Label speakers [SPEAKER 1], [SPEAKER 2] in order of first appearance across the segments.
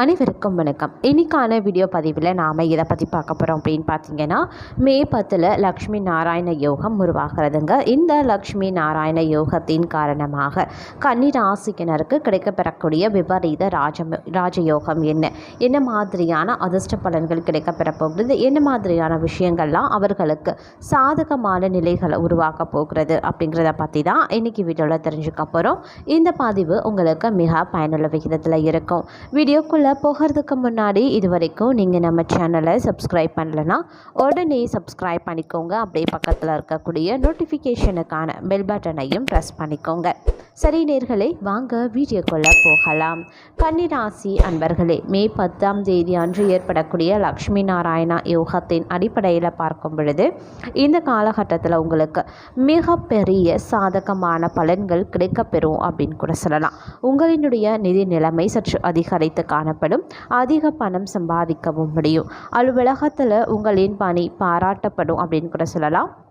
[SPEAKER 1] அனைவருக்கும் வணக்கம். இன்னைக்கான வீடியோ பதிவில் நாம் இதை பற்றி பார்க்க போகிறோம் அப்படின்னு பார்த்தீங்கன்னா மே பத்தில் லக்ஷ்மி நாராயண யோகம் உருவாகிறதுங்க. இந்த லக்ஷ்மி நாராயண யோகத்தின் காரணமாக கன்னிராசிக்கினருக்கு கிடைக்கப்பெறக்கூடிய விபரீத ராஜ ராஜயோகம் என்ன? என்ன மாதிரியான அதிர்ஷ்ட பலன்கள் கிடைக்கப்பெற போகிறது? என்ன மாதிரியான விஷயங்கள்லாம் அவர்களுக்கு சாதகமான நிலைகளை உருவாக்க போகிறது? அப்படிங்கிறத பற்றி தான் இன்றைக்கி வீடியோவில் தெரிஞ்சுக்க போகிறோம் இந்த பதிவு உங்களுக்கு மிக பயனுள்ள விகிதத்தில் இருக்கும். வீடியோக்குள்ள வீடியோக்குள்ளே போகிறதுக்கு முன்னாடி இது வரைக்கும் நீங்கள் நம்ம சேனலை சப்ஸ்கிரைப் பண்ணலைன்னா உடனே சப்ஸ்கிரைப் பண்ணிக்கோங்க. அப்படியே பக்கத்தில் இருக்கக்கூடிய நோட்டிஃபிகேஷனுக்கான பெல் பட்டனையும் ப்ரெஸ் பண்ணிக்கோங்க. சரி நேர்களே வாங்க வீடியோக்குள்ளே போகலாம். கன்னிராசி அன்பர்களே மே பத்தாம் தேதி அன்று ஏற்படக்கூடிய லக்ஷ்மி நாராயணா யோகத்தின் அடிப்படையில் பார்க்கும் பொழுது இந்த காலகட்டத்தில் உங்களுக்கு மிகப்பெரிய சாதகமான பலன்கள் கிடைக்கப்பெறும் அப்படின்னு கூட சொல்லலாம். உங்களினுடைய நிதி நிலைமை சற்று அதிகரித்து காணப்படும். அதிக பணம் சம்பாதிக்கவும் முடியும். அலுவலகத்தில் உங்களின் பணி பாராட்டப்படும் அப்படின்னு கூட சொல்லலாம்.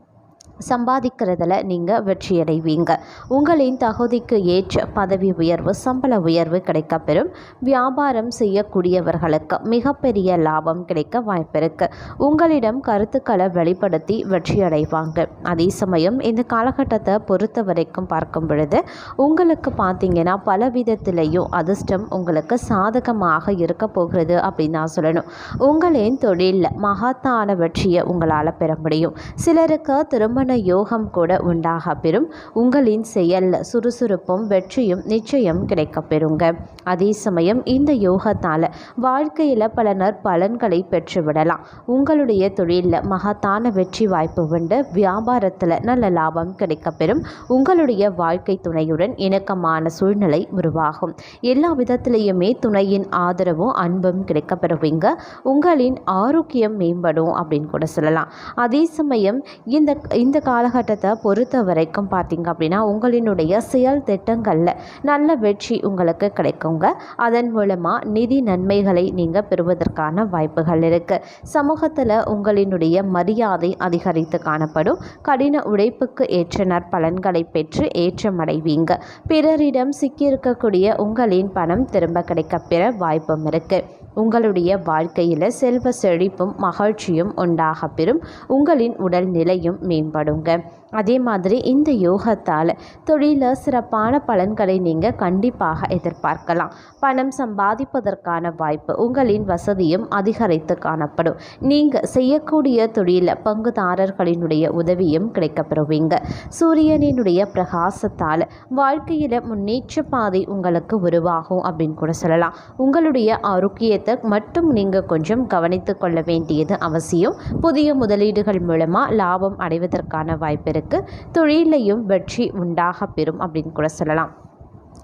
[SPEAKER 1] சம்பாதிக்கிறதுல நீங்கள் வெற்றியடைவீங்க. உங்களின் தகுதிக்கு ஏற்ற பதவி உயர்வு சம்பள உயர்வு கிடைக்கப்பெறும் வியாபாரம் செய்யக்கூடியவர்களுக்கு மிகப்பெரிய லாபம் கிடைக்க வாய்ப்பிருக்கு உங்களிடம் கருத்துக்களை வெளிப்படுத்தி வெற்றியடைவாங்க. அதே சமயம் இந்த காலகட்டத்தை பொறுத்த வரைக்கும் பார்க்கும் பொழுது உங்களுக்கு பார்த்தீங்கன்னா பல விதத்திலையும் அதிர்ஷ்டம் உங்களுக்கு சாதகமாக இருக்க போகிறது அப்படின்னு நான் சொல்லணும். உங்களின் தொழிலில் மகத்தான வெற்றியை உங்களால் பெற முடியும். சிலருக்கு திருமண யோகம் கூட உண்டாக பெறும். உங்களின் செயலில் சுறுசுறுப்பும் வெற்றியும் நிச்சயம் கிடைக்க பெறுங்க. அதே சமயம் இந்த யோகத்தால் வாழ்க்கையில் பல நற்பலன்களை பெற்றுவிடலாம். உங்களுடைய தொழிலில் மகத்தான வெற்றி வாய்ப்பு உண்டு. வியாபாரத்தில் நல்ல லாபம் கிடைக்கப்பெறும் உங்களுடைய வாழ்க்கை துணையுடன் இணக்கமான சூழ்நிலை உருவாகும். எல்லா விதத்திலையுமே துணையின் ஆதரவும் அன்பும் கிடைக்கப்பெறுவீங்க உங்களின் ஆரோக்கியம் மேம்படும் அப்படின்னு கூட சொல்லலாம். அதே சமயம் இந்த இந்த காலகட்டத்தை பொறுத்த வரைக்கும் பார்த்திங்க அப்படின்னா உங்களினுடைய செயல் திட்டங்களில் நல்ல வெற்றி உங்களுக்கு கிடைக்குங்க. அதன் மூலமாக நிதி நன்மைகளை நீங்கள் பெறுவதற்கான வாய்ப்புகள் இருக்குது சமூகத்தில் உங்களினுடைய மரியாதை அதிகரித்து காணப்படும். கடின உழைப்புக்கு ஏற்ற நற்பலன்களை பெற்று ஏற்றமடைவீங்க. பிறரிடம் சிக்கியிருக்கக்கூடிய உங்களின் பணம் திரும்ப கிடைக்கப்பெற வாய்ப்பும் இருக்குது உங்களுடைய வாழ்க்கையில் செல்வ செழிப்பும் மகிழ்ச்சியும் உண்டாக பெறும் உங்களின் உடல் நிலையும் மேம்படுங்க. அதே மாதிரி இந்த யோகத்தால் தொழிலில் சிறப்பான பலன்களை நீங்கள் கண்டிப்பாக எதிர்பார்க்கலாம். பணம் சம்பாதிப்பதற்கான வாய்ப்பு உங்களின் வசதியும் அதிகரித்து காணப்படும். நீங்கள் செய்யக்கூடிய தொழிலில் பங்குதாரர்களினுடைய உதவியும் கிடைக்கப்பெறுவீங்க. சூரியனினுடைய பிரகாசத்தால் வாழ்க்கையில் முன்னேற்ற பாதை உங்களுக்கு உருவாகும் அப்படின்னு கூட சொல்லலாம். உங்களுடைய ஆரோக்கிய விஷயத்தை மட்டும் நீங்கள் கொஞ்சம் கவனித்து கொள்ள வேண்டியது அவசியம். புதிய முதலீடுகள் மூலமாக லாபம் அடைவதற்கான வாய்ப்பு இருக்குது தொழிலையும் வெற்றி உண்டாக பெறும் அப்படின்னு கூட சொல்லலாம்.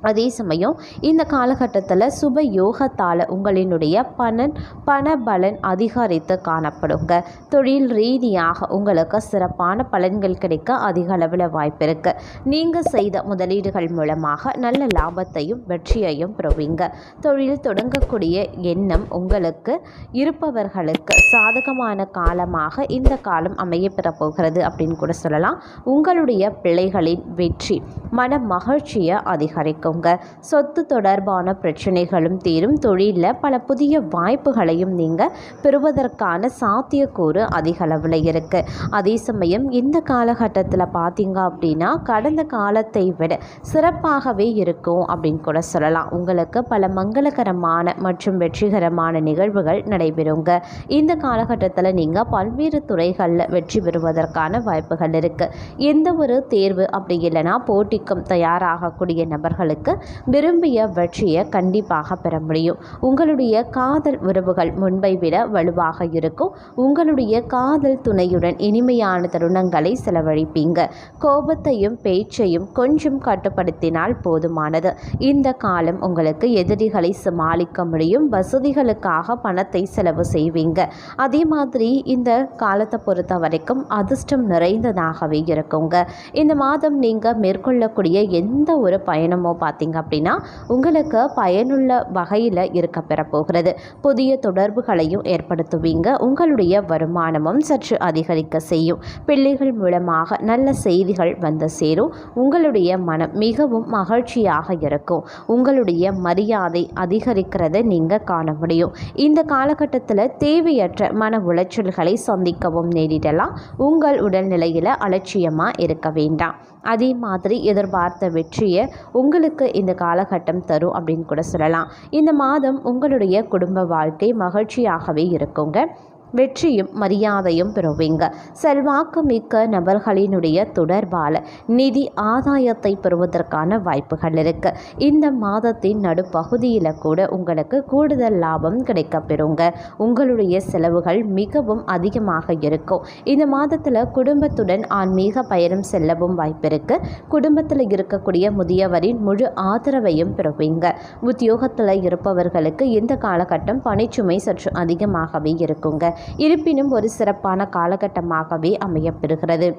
[SPEAKER 1] அதே சமயம் இந்த காலகட்டத்தில் சுப யோகத்தால் உங்களினுடைய பணன் பண பலன் அதிகரித்து காணப்படுங்க. தொழில் ரீதியாக உங்களுக்கு சிறப்பான பலன்கள் கிடைக்க அதிக அளவில் வாய்ப்பு இருக்குது நீங்கள் செய்த முதலீடுகள் மூலமாக நல்ல லாபத்தையும் வெற்றியையும் பெறுவீங்க. தொழில் தொடங்கக்கூடிய எண்ணம் உங்களுக்கு இருப்பவர்களுக்கு சாதகமான காலமாக இந்த காலம் அமைய பெறப்போகிறது அப்படின்னு கூட சொல்லலாம். உங்களுடைய பிள்ளைகளின் வெற்றி மன மகிழ்ச்சியை அதிகரிக்கும். இருக்குங்க சொத்து தொடர்பான பிரச்சனைகளும் தீரும். தொழிலில் பல புதிய வாய்ப்புகளையும் நீங்கள் பெறுவதற்கான சாத்தியக்கூறு அதிக அளவில் இருக்குது அதே சமயம் இந்த காலகட்டத்தில் பார்த்தீங்க அப்படின்னா கடந்த காலத்தை விட சிறப்பாகவே இருக்கும் அப்படின்னு கூட சொல்லலாம். உங்களுக்கு பல மங்களகரமான மற்றும் வெற்றிகரமான நிகழ்வுகள் நடைபெறுங்க. இந்த காலகட்டத்தில் நீங்கள் பல்வேறு துறைகளில் வெற்றி பெறுவதற்கான வாய்ப்புகள் இருக்குது எந்த ஒரு தேர்வு அப்படி இல்லைன்னா போட்டிக்கும் தயாராகக்கூடிய நபர்களுக்கு உங்களுக்கு விரும்பிய வெற்றியை கண்டிப்பாக பெற முடியும். உங்களுடைய காதல் உறவுகள் முன்பை விட வலுவாக இருக்கும். உங்களுடைய காதல் துணையுடன் இனிமையான தருணங்களை செலவழிப்பீங்க. கோபத்தையும் பேச்சையும் கொஞ்சம் கட்டுப்படுத்தினால் போதுமானது. இந்த காலம் உங்களுக்கு எதிரிகளை சமாளிக்க முடியும். வசதிகளுக்காக பணத்தை செலவு செய்வீங்க. அதே மாதிரி இந்த காலத்தை பொறுத்த வரைக்கும் அதிர்ஷ்டம் நிறைந்ததாகவே இருக்குங்க. இந்த மாதம் நீங்கள் மேற்கொள்ளக்கூடிய எந்த ஒரு பயணமோ பார்த்தீங்க அப்படின்னா உங்களுக்கு பயனுள்ள வகையில் இருக்க பெறப்போகிறது. புதிய தொடர்புகளையும் ஏற்படுத்துவீங்க. உங்களுடைய வருமானமும் சற்று அதிகரிக்க செய்யும். பிள்ளைகள் மூலமாக நல்ல செய்திகள் வந்து சேரும். உங்களுடைய மனம் மிகவும் மகிழ்ச்சியாக இருக்கும். உங்களுடைய மரியாதை அதிகரிக்கிறதை நீங்கள் காண முடியும். இந்த காலகட்டத்தில் தேவையற்ற மன உளைச்சல்களை சந்திக்கவும் நேரிடலாம். உங்கள் உடல்நிலையில் அலட்சியமாக இருக்க வேண்டாம். அதே மாதிரி எதிர்பார்த்த வெற்றியை உங்களுக்கு இந்த காலகட்டம் தரும் அப்படின்னு கூட சொல்லலாம். இந்த மாதம் உங்களுடைய குடும்ப வாழ்க்கை மகிழ்ச்சியாகவே இருக்குங்க. வெற்றியும் மரியாதையும் பெறுவீங்க. செல்வாக்கு மிக்க நபர்களினுடைய தொடர்பால் நிதி ஆதாயத்தை பெறுவதற்கான வாய்ப்புகள் இருக்கு. இந்த மாதத்தின் நடுப்பகுதியில் கூட உங்களுக்கு கூடுதல் லாபம் கிடைக்கப்பெறுங்க. உங்களுடைய செலவுகள் மிகவும் அதிகமாக இருக்கும். இந்த மாதத்தில் குடும்பத்துடன் ஆன்மீக பயணம் செல்லவும் வாய்ப்பு இருக்கு. குடும்பத்தில் இருக்கக்கூடிய முதியவரின் முழு ஆதரவையும் பெறுவீங்க. உத்தியோகத்தில் இருப்பவர்களுக்கு இந்த காலகட்டம் பணிச்சுமை சற்று அதிகமாகவே இருக்குங்க. இருப்பினும் ஒரு சிறப்பான காலகட்டமாகவே அமையப்பெறுகிறது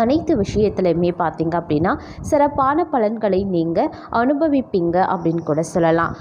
[SPEAKER 1] அனைத்து விஷயத்துலையுமே பார்த்தீங்க அப்படின்னா சிறப்பான பலன்களை நீங்கள் அனுபவிப்பீங்க அப்படின்னு கூட சொல்லலாம்.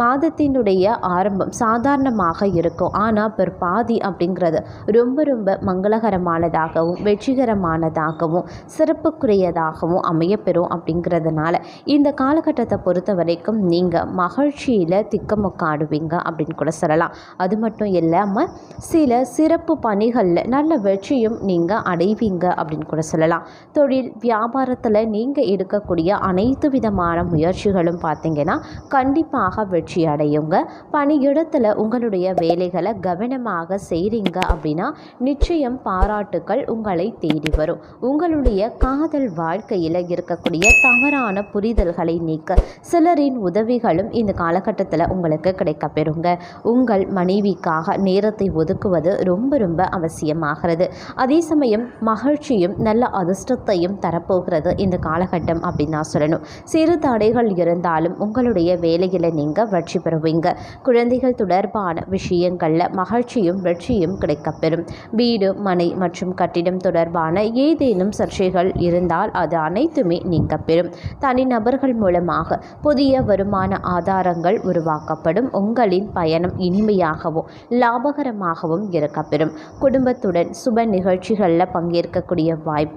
[SPEAKER 1] மாதத்தினுடைய ஆரம்பம் சாதாரணமாக இருக்கும். ஆனால் பிற்பாதி அப்படிங்கிறது ரொம்ப ரொம்ப மங்களகரமானதாகவும் வெற்றிகரமானதாகவும் சிறப்புக்குரியதாகவும் அமையப்பெறும் அப்படிங்கிறதுனால இந்த காலகட்டத்தை பொறுத்த வரைக்கும் நீங்கள் மகிழ்ச்சியில் திக்கமுக்காடுவீங்க அப்படின்னு கூட சொல்லலாம். அது மட்டும் இல்லாமல் சில சிறப்பு பணிகளில் நல்ல வெற்றியும் நீங்கள் அடைவீங்க அப்படின்னு கூட சொல்லலாம். தொழில் வியாபாரத்தில் நீங்கள் எடுக்கக்கூடிய அனைத்து விதமான முயற்சிகளும் பார்த்திங்கன்னா கண்டிப்பாக வெற்றி அடையுங்க. பணியிடத்தில் உங்களுடைய வேலைகளை கவனமாக செய்கிறீங்க அப்படின்னா நிச்சயம் பாராட்டுக்கள் உங்களை தேடி வரும். உங்களுடைய காதல் வாழ்க்கையில் இருக்கக்கூடிய தவறான புரிதல்களை நீக்க சிலரின் உதவிகளும் இந்த காலகட்டத்தில் உங்களுக்கு கிடைக்கப்பெறுங்க. உங்கள் மனைவிக்காக நேரத்தை ஒதுக்குவது ரொம்ப ரொம்ப அவசியமாகிறது. அதே சமயம் மகிழ்ச்சியும் நல்ல அதிர்ஷ்டத்தையும் தரப்போகிறது இந்த காலகட்டம் அப்படின்னு நான் சொல்லணும். சிறு தடைகள் இருந்தாலும் உங்களுடைய வேலையில் நீங்கள் வெற்றி பெறுவீங்க. குழந்தைகள் தொடர்பான விஷயங்களில் மகிழ்ச்சியும் வெற்றியும் கிடைக்கப்பெறும். வீடு மனை மற்றும் கட்டிடம் தொடர்பான ஏதேனும் சர்ச்சைகள் இருந்தால் அது அனைத்துமே நீங்க பெறும் தனிநபர்கள் மூலமாக புதிய வருமான ஆதாரங்கள் உருவாக்கப்படும். உங்களின் பயணம் இனிமையாகவும் லாபகரமாகவும் இருக்கப்பெறும் குடும்பத்துடன் சுப நிகழ்ச்சிகளில் பங்கேற்கக்கூடிய வாய்ப்பு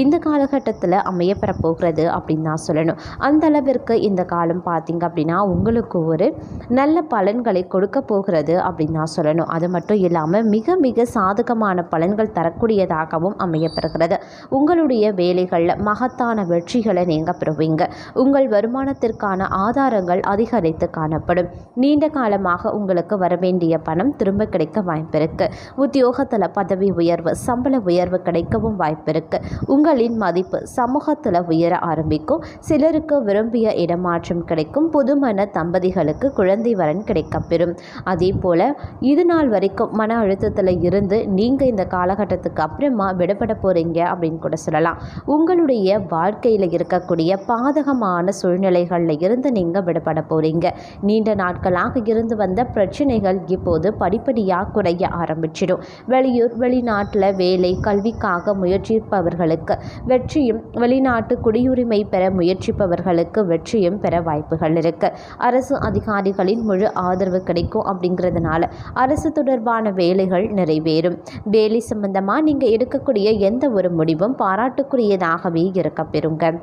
[SPEAKER 1] இந்த காலகட்டத்தில் அமையப்பெற போகிறது அப்படின்னு நான் சொல்லணும். அந்த அளவிற்கு இந்த காலம் பார்த்திங்க அப்படின்னா உங்களுக்கு ஒரு நல்ல பலன்களை கொடுக்க போகிறது அப்படின்னு நான் சொல்லணும். அது மட்டும் இல்லாமல் மிக மிக சாதகமான பலன்கள் தரக்கூடியதாகவும் அமையப்பெறுகிறது. உங்களுடைய வேலைகளில் மகத்தான வெற்றிகளை நீங்கள் பெறுவீங்க. உங்கள் வருமானத்திற்கான ஆதாரங்கள் அதிகரித்து காணப்படும். நீண்ட காலமாக உங்களுக்கு வரவேண்டிய பணம் திரும்ப கிடைக்க வாய்ப்பிருக்கு. உத்தியோகத்தில் பதவி உயர்வு சம்பள உயர்வு கிடைக்கவும் வாய்ப்பிருக்கு. உங்களின் மதிப்பு சமூகத்தில் உயர ஆரம்பிக்கும். சிலருக்கு விரும்பிய இடமாற்றம் கிடைக்கும். புதுமண தம்பதிகளுக்கு குழந்தை வரன் கிடைக்கப்பெறும். அதே போல் இது நாள் வரைக்கும் மன அழுத்தத்தில் இருந்து நீங்கள் இந்த காலகட்டத்துக்கு அப்புறமா விடப்பட போகிறீங்க அப்படின்னு கூட சொல்லலாம். உங்களுடைய வாழ்க்கையில் இருக்கக்கூடிய பாதகமான சூழ்நிலைகளில் இருந்து நீங்கள் விடுபட போகிறீங்க நீண்ட நாட்களாக இருந்து வந்த பிரச்சனைகள் இப்போது படிப்படியாக குறைய ஆரம்பிச்சிடும். வெளியூர் வெளிநாட்டில் வேலை கல்விக்காக முயற்சிப்பவர்களுக்கு வெற்றியும் வெளிநாட்டு குடியுரிமை பெற முயற்சிப்பவர்களுக்கு வெற்றியும் பெற வாய்ப்புகள் இருக்கு. அரசு அதிகாரிகளின் முழு ஆதரவு கிடைக்கும் அப்படிங்கிறதுனால அரசு தொடர்பான வேலைகள் நிறைவேறும். வேலை சம்பந்தமாக நீங்கள் எடுக்கக்கூடிய எந்த ஒரு முடிவும் பாராட்டுக்குரியதாகவே இருக்க பெறுங்க.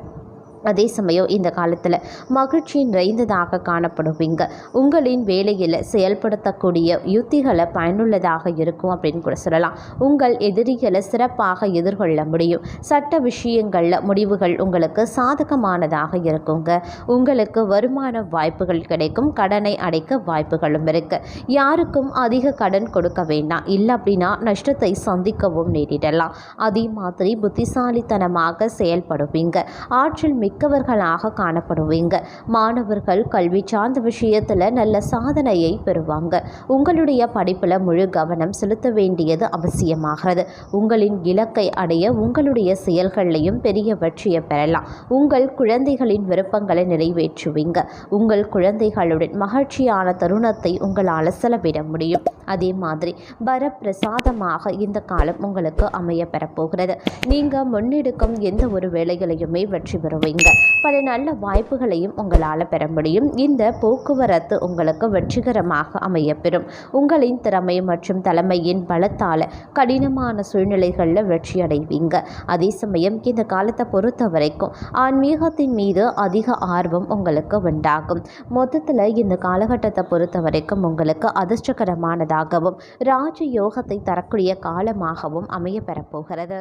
[SPEAKER 1] அதே சமயம் இந்த காலத்தில் மகிழ்ச்சி நிறைந்ததாக காணப்படுவீங்க. உங்களின் வேலையில் செயல்படுத்தக்கூடிய யுத்திகளை பயனுள்ளதாக இருக்கும் அப்படின்னு கூட சொல்லலாம். உங்கள் எதிரிகளை சிறப்பாக எதிர்கொள்ள முடியும். சட்ட விஷயங்களில் முடிவுகள் உங்களுக்கு சாதகமானதாக இருக்குங்க. உங்களுக்கு வருமான வாய்ப்புகள் கிடைக்கும். கடனை அடைக்க வாய்ப்புகளும் இருக்கு. யாருக்கும் அதிக கடன் கொடுக்க வேண்டாம். இல்லை அப்படின்னா நஷ்டத்தை சந்திக்கவும் நேரிடலாம். அதே மாதிரி புத்திசாலித்தனமாக செயல்படுவீங்க. ஆற்றல் மிக்க மிக்கவர்களாக காணப்படுவீங்க. மாணவர்கள் கல்வி சார்ந்த விஷயத்தில் நல்ல சாதனையை பெறுவாங்க. உங்களுடைய படிப்பில் முழு கவனம் செலுத்த வேண்டியது அவசியமாகிறது. உங்களின் இலக்கை அடைய உங்களுடைய செயல்களையும் பெரிய வெற்றியை பெறலாம். உங்கள் குழந்தைகளின் விருப்பங்களை நிறைவேற்றுவீங்க. உங்கள் குழந்தைகளுடன் மகிழ்ச்சியான தருணத்தை உங்களால் செலவிட முடியும். அதே மாதிரி வரப்பிரசாதமாக இந்த காலம் உங்களுக்கு அமைய பெறப்போகிறது நீங்கள் முன்னெடுக்கும் எந்த ஒரு வேலைகளையுமே வெற்றி பெறுவீங்க. போகிறதுங்க பல நல்ல வாய்ப்புகளையும் உங்களால் பெற முடியும். இந்த போக்குவரத்து உங்களுக்கு வெற்றிகரமாக அமையப்பெறும். உங்களின் திறமை மற்றும் தலைமையின் பலத்தால் கடினமான சூழ்நிலைகளில் வெற்றி அடைவீங்க அதே சமயம் இந்த காலத்தை பொறுத்த வரைக்கும் ஆன்மீகத்தின் மீது அதிக ஆர்வம் உங்களுக்கு உண்டாகும். மொத்தத்தில் இந்த காலகட்டத்தை பொறுத்த வரைக்கும் உங்களுக்கு அதிர்ஷ்டகரமானதாகவும் ராஜ யோகத்தை தரக்கூடிய காலமாகவும் அமைய பெறப்போகிறது